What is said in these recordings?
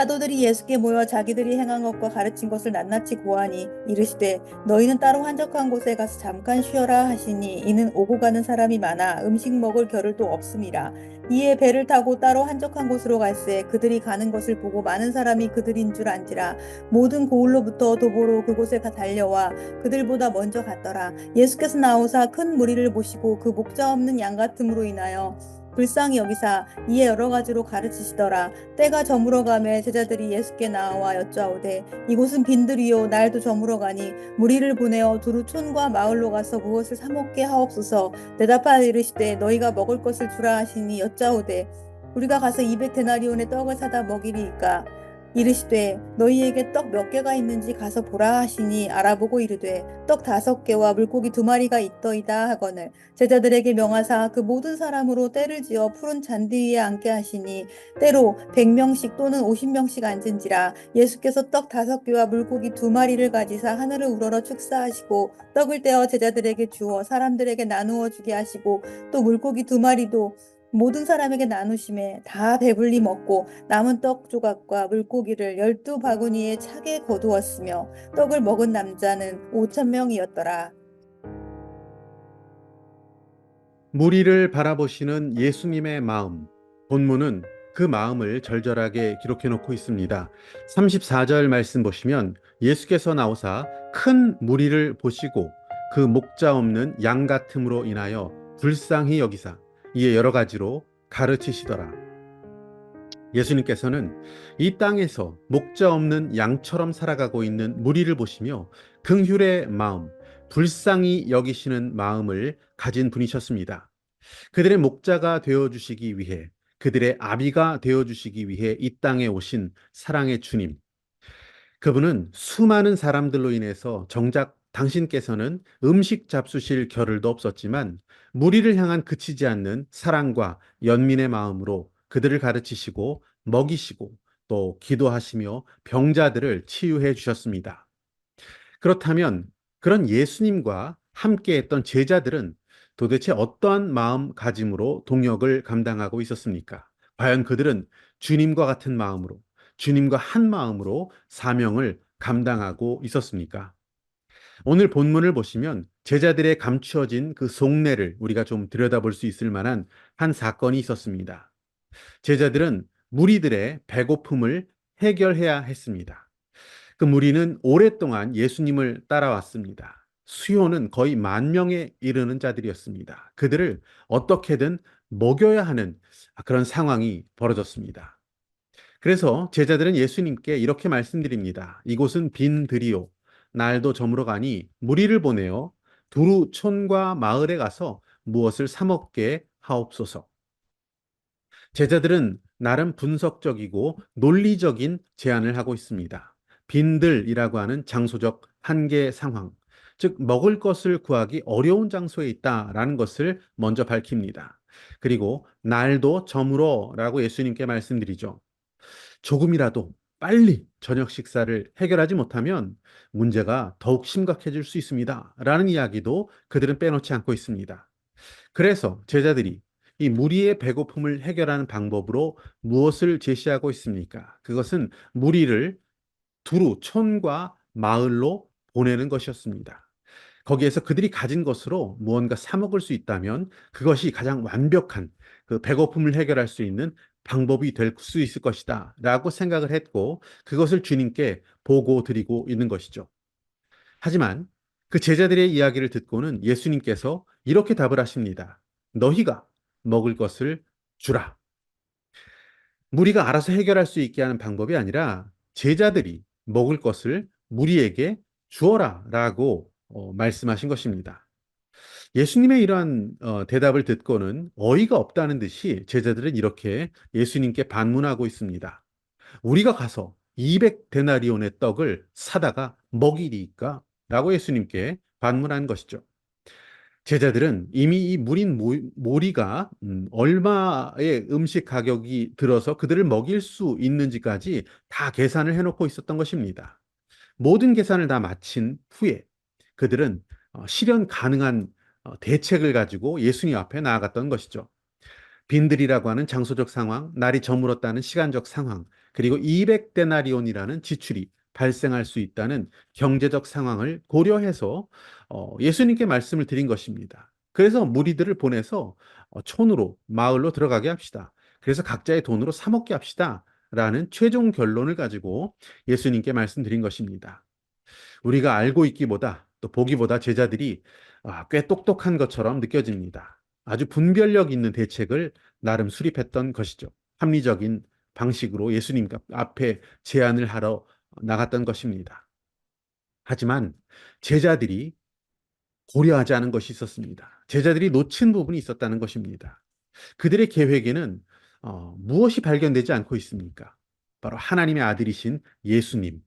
사도들이 예수께 모여 자기들이 행한 것과 가르친 것을 낱낱이 고하니 이르시되 너희는 따로 한적한 곳에 가서 잠깐 쉬어라 하시니 이는 오고 가는 사람이 많아 음식 먹을 겨를도 없음이라. 이에 배를 타고 따로 한적한 곳으로 갈새 그들이 가는 것을 보고 많은 사람이 그들인 줄 안지라. 모든 고을로부터 도보로 그곳에 다 달려와 그들보다 먼저 갔더라. 예수께서 나오사 큰 무리를 보시고 그 목자 없는 양 같음으로 인하여 불쌍히 여기사 이에 여러 가지로 가르치시더라. 때가 저물어 가매 제자들이 예수께 나와 여짜오되 이곳은 빈들이요 날도 저물어 가니 무리를 보내어 두루 촌과 마을로 가서 무엇을 사 먹게 하옵소서. 대답하여 이르시되 너희가 먹을 것을 주라 하시니 여짜오되 우리가 가서 200데나리온의 떡을 사다 먹이리이까 이르시되 너희에게 떡 몇 개가 있는지 가서 보라 하시니 알아보고 이르되 떡 다섯 개와 물고기 두 마리가 있더이다 하거늘. 제자들에게 명하사 그 모든 사람으로 때를 지어 푸른 잔디 위에 앉게 하시니 때로 백 명씩 또는 오십 명씩 앉은지라. 예수께서 떡 다섯 개와 물고기 두 마리를 가지사 하늘을 우러러 축사하시고 떡을 떼어 제자들에게 주어 사람들에게 나누어 주게 하시고 또 물고기 두 마리도 모든 사람에게 나누심에 다 배불리 먹고 남은 떡 조각과 물고기를 열두 바구니에 차게 거두었으며 떡을 먹은 남자는 오천 명이었더라. 무리를 바라보시는 예수님의 마음. 본문은 그 마음을 절절하게 기록해 놓고 있습니다. 34절 말씀 보시면 예수께서 나오사 큰 무리를 보시고 그 목자 없는 양 같음으로 인하여 불쌍히 여기사 이에 여러 가지로 가르치시더라. 예수님께서는 이 땅에서 목자 없는 양처럼 살아가고 있는 무리를 보시며 긍휼의 마음, 불쌍히 여기시는 마음을 가진 분이셨습니다. 그들의 목자가 되어 주시기 위해 그들의 아비가 되어 주시기 위해 이 땅에 오신 사랑의 주님. 그분은 수많은 사람들로 인해서 정작 당신께서는 음식 잡수실 겨를도 없었지만 무리를 향한 그치지 않는 사랑과 연민의 마음으로 그들을 가르치시고 먹이시고 또 기도하시며 병자들을 치유해 주셨습니다. 그렇다면 그런 예수님과 함께 했던 제자들은 도대체 어떠한 마음가짐으로 동역을 감당하고 있었습니까? 과연 그들은 주님과 같은 마음으로, 주님과 한 마음으로 사명을 감당하고 있었습니까? 오늘 본문을 보시면 제자들의 감추어진 그 속내를 우리가 좀 들여다볼 수 있을 만한 한 사건이 있었습니다. 제자들은 무리들의 배고픔을 해결해야 했습니다. 그 무리는 오랫동안 예수님을 따라왔습니다. 수요는 거의 만 명에 이르는 자들이었습니다. 그들을 어떻게든 먹여야 하는 그런 상황이 벌어졌습니다. 그래서 제자들은 예수님께 이렇게 말씀드립니다. 이곳은 빈 들이요. 날도 저물어 가니 무리를 보내어 두루 촌과 마을에 가서 무엇을 사 먹게 하옵소서. 제자들은 나름 분석적이고 논리적인 제안을 하고 있습니다. 빈들이라고 하는 장소적 한계 상황, 즉 먹을 것을 구하기 어려운 장소에 있다라는 것을 먼저 밝힙니다. 그리고 날도 저물어라고 예수님께 말씀드리죠. 조금이라도 빨리 저녁 식사를 해결하지 못하면 문제가 더욱 심각해질 수 있습니다. 라는 이야기도 그들은 빼놓지 않고 있습니다. 그래서 제자들이 이 무리의 배고픔을 해결하는 방법으로 무엇을 제시하고 있습니까? 그것은 무리를 두루 촌과 마을로 보내는 것이었습니다. 거기에서 그들이 가진 것으로 무언가 사 먹을 수 있다면 그것이 가장 완벽한 그 배고픔을 해결할 수 있는 방법이 될 수 있을 것이다 라고 생각을 했고 그것을 주님께 보고 드리고 있는 것이죠. 하지만 그 제자들의 이야기를 듣고는 예수님께서 이렇게 답을 하십니다. 너희가 먹을 것을 주라. 무리가 알아서 해결할 수 있게 하는 방법이 아니라 제자들이 먹을 것을 무리에게 주어라 라고 어, 말씀하신 것입니다. 예수님의 이러한 어, 대답을 듣고는 어이가 없다는 듯이 제자들은 이렇게 예수님께 반문하고 있습니다. 우리가 가서 200데나리온의 떡을 사다가 먹이리까? 라고 예수님께 반문한 것이죠. 제자들은 이미 이 무린 모리가 음, 얼마의 음식 가격이 들어서 그들을 먹일 수 있는지까지 다 계산을 해놓고 있었던 것입니다. 모든 계산을 다 마친 후에 그들은 어, 실현 가능한 어, 대책을 가지고 예수님 앞에 나아갔던 것이죠. 빈들이라고 하는 장소적 상황, 날이 저물었다는 시간적 상황, 그리고 200데나리온이라는 지출이 발생할 수 있다는 경제적 상황을 고려해서 어, 예수님께 말씀을 드린 것입니다. 그래서 무리들을 보내서 어, 촌으로 마을로 들어가게 합시다. 그래서 각자의 돈으로 사 먹게 합시다. 라는 최종 결론을 가지고 예수님께 말씀드린 것입니다. 우리가 알고 있기보다 또 보기보다 제자들이 아, 꽤 똑똑한 것처럼 느껴집니다. 아주 분별력 있는 대책을 나름 수립했던 것이죠. 합리적인 방식으로 예수님 앞에 제안을 하러 나갔던 것입니다. 하지만 제자들이 고려하지 않은 것이 있었습니다. 제자들이 놓친 부분이 있었다는 것입니다. 그들의 계획에는 어, 무엇이 발견되지 않고 있습니까? 바로 하나님의 아들이신 예수님.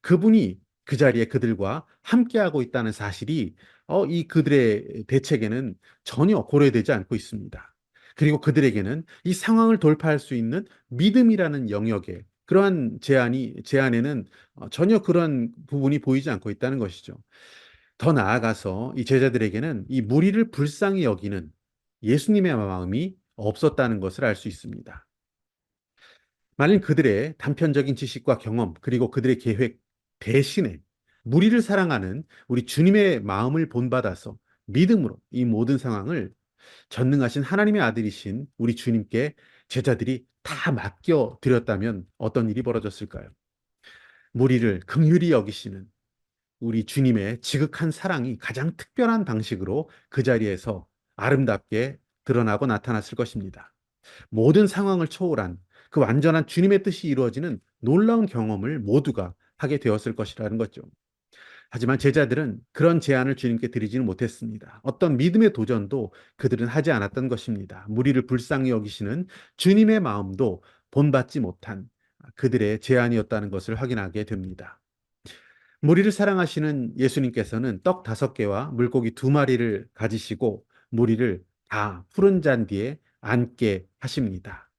그분이 그 자리에 그들과 함께하고 있다는 사실이 어, 이 그들의 대책에는 전혀 고려되지 않고 있습니다. 그리고 그들에게는 이 상황을 돌파할 수 있는 믿음이라는 영역에 그러한 제안이 제안에는 어, 전혀 그런 부분이 보이지 않고 있다는 것이죠. 더 나아가서 이 제자들에게는 이 무리를 불쌍히 여기는 예수님의 마음이 없었다는 것을 알 수 있습니다. 만일 그들의 단편적인 지식과 경험 그리고 그들의 계획 대신에 무리를 사랑하는 우리 주님의 마음을 본받아서 믿음으로 이 모든 상황을 전능하신 하나님의 아들이신 우리 주님께 제자들이 다 맡겨 드렸다면 어떤 일이 벌어졌을까요? 무리를 긍휼히 여기시는 우리 주님의 지극한 사랑이 가장 특별한 방식으로 그 자리에서 아름답게 드러나고 나타났을 것입니다. 모든 상황을 초월한 그 완전한 주님의 뜻이 이루어지는 놀라운 경험을 모두가 하게 되었을 것이라는 거죠. 하지만 제자들은 그런 제안을 주님께 드리지는 못했습니다. 어떤 믿음의 도전도 그들은 하지 않았던 것입니다. 무리를 불쌍히 여기시는 주님의 마음도 본받지 못한 그들의 제안이었다는 것을 확인하게 됩니다. 무리를 사랑하시는 예수님께서는 떡 다섯 개와 물고기 두 마리를 가지시고 무리를 다 푸른 잔디에 앉게 하십니다.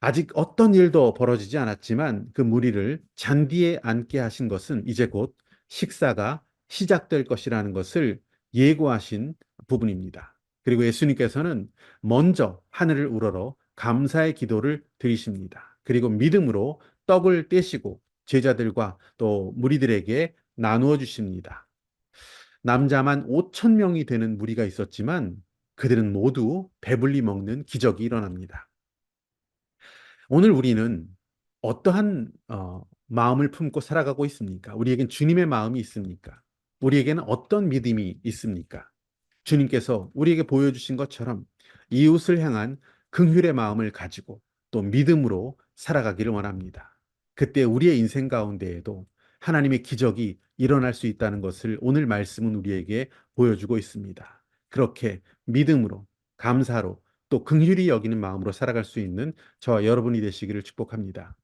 아직 어떤 일도 벌어지지 않았지만 그 무리를 잔디에 앉게 하신 것은 이제 곧 식사가 시작될 것이라는 것을 예고하신 부분입니다. 그리고 예수님께서는 먼저 하늘을 우러러 감사의 기도를 드리십니다. 그리고 믿음으로 떡을 떼시고 제자들과 또 무리들에게 나누어 주십니다. 남자만 5천 명이 되는 무리가 있었지만 그들은 모두 배불리 먹는 기적이 일어납니다. 오늘 우리는 어떠한 어, 마음을 품고 살아가고 있습니까? 우리에겐 주님의 마음이 있습니까? 우리에게는 어떤 믿음이 있습니까? 주님께서 우리에게 보여주신 것처럼 이웃을 향한 긍휼의 마음을 가지고 또 믿음으로 살아가기를 원합니다. 그때 우리의 인생 가운데에도 하나님의 기적이 일어날 수 있다는 것을 오늘 말씀은 우리에게 보여주고 있습니다. 그렇게 믿음으로 감사로 또 긍휼히 여기는 마음으로 살아갈 수 있는 저와 여러분이 되시기를 축복합니다.